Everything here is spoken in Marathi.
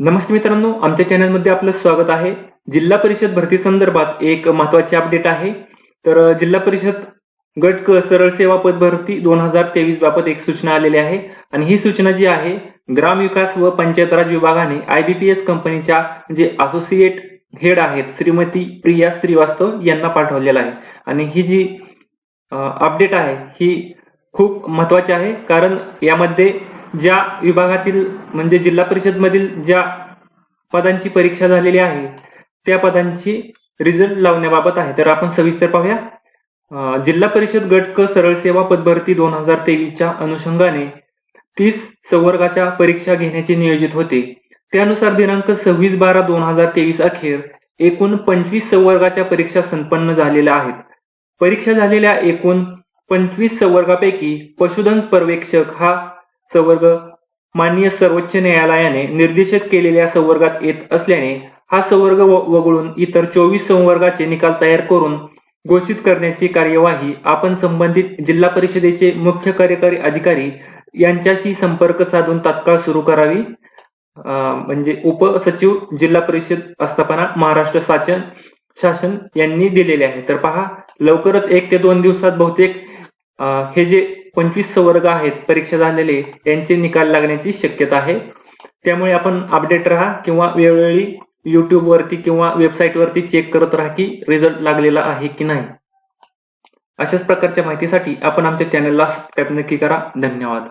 नमस्ते मित्रांनो आमच्या चॅनलमध्ये आपलं स्वागत आहे. जिल्हा परिषद भरती संदर्भात एक महत्वाची अपडेट आहे. तर जिल्हा परिषद गट क सरळ सेवा पद भरती दोन हजार तेवीस बाबत एक सूचना आलेली आहे. आणि ही सूचना जी आहे ग्राम विकास व पंचायत राज विभागाने आयबीपीएस कंपनीच्या जे असोसिएट हेड आहेत श्रीमती प्रिया श्रीवास्तव यांना पाठवलेला आहे. आणि ही जी अपडेट आहे ही खूप महत्वाची आहे. कारण यामध्ये ज्या विभागातील म्हणजे जिल्हा परिषद मधील ज्या पदांची परीक्षा झालेली आहे त्या पदांची रिझल्ट लावण्याबाबत आहे. तर आपण सविस्तर पाहूया. जिल्हा परिषद गट क सरळ सेवा पदभरती दोन हजार तेवीसच्या अनुषंगाने तीस संवर्गाच्या परीक्षा घेण्याचे नियोजित होते. त्यानुसार दिनांक सव्वीस बारा दोन हजार तेवीस अखेर एकूण पंचवीस संवर्गाच्या परीक्षा संपन्न झालेल्या आहेत. परीक्षा झालेल्या एकूण पंचवीस संवर्गापैकी पशुधन पर्यवेक्षक हा संवर्ग माननीय सर्वोच्च न्यायालयाने निर्देशित केलेल्या संवर्गात येत असल्याने हा संवर्ग व- वगळून इतर चोवीस संवर्गाचे निकाल तयार करून घोषित करण्याची कार्यवाही आपण संबंधित जिल्हा परिषदेचे मुख्य कार्यकारी अधिकारी यांच्याशी संपर्क साधून तात्काळ सुरू करावी. अं, म्हणजे उपसचिव जिल्हा परिषद आस्थापना महाराष्ट्र शासन शासन यांनी दिलेले आहे. तर पहा लवकरच एक ते दोन दिवसात बहुतेक हे जे पंचवीस वर्ग आहेत परीक्षा झालेले यांचे निकाल लागण्याची शक्यता आहे. त्यामुळे आपण अपडेट राहा किंवा वेळोवेळी युट्यूब वरती किंवा वेबसाईट वरती चेक करत राहा की रिझल्ट लागलेला आहे की नाही. अशाच प्रकारच्या माहितीसाठी आपण आमच्या चॅनलला सबस्क्राईब नक्की करा. धन्यवाद.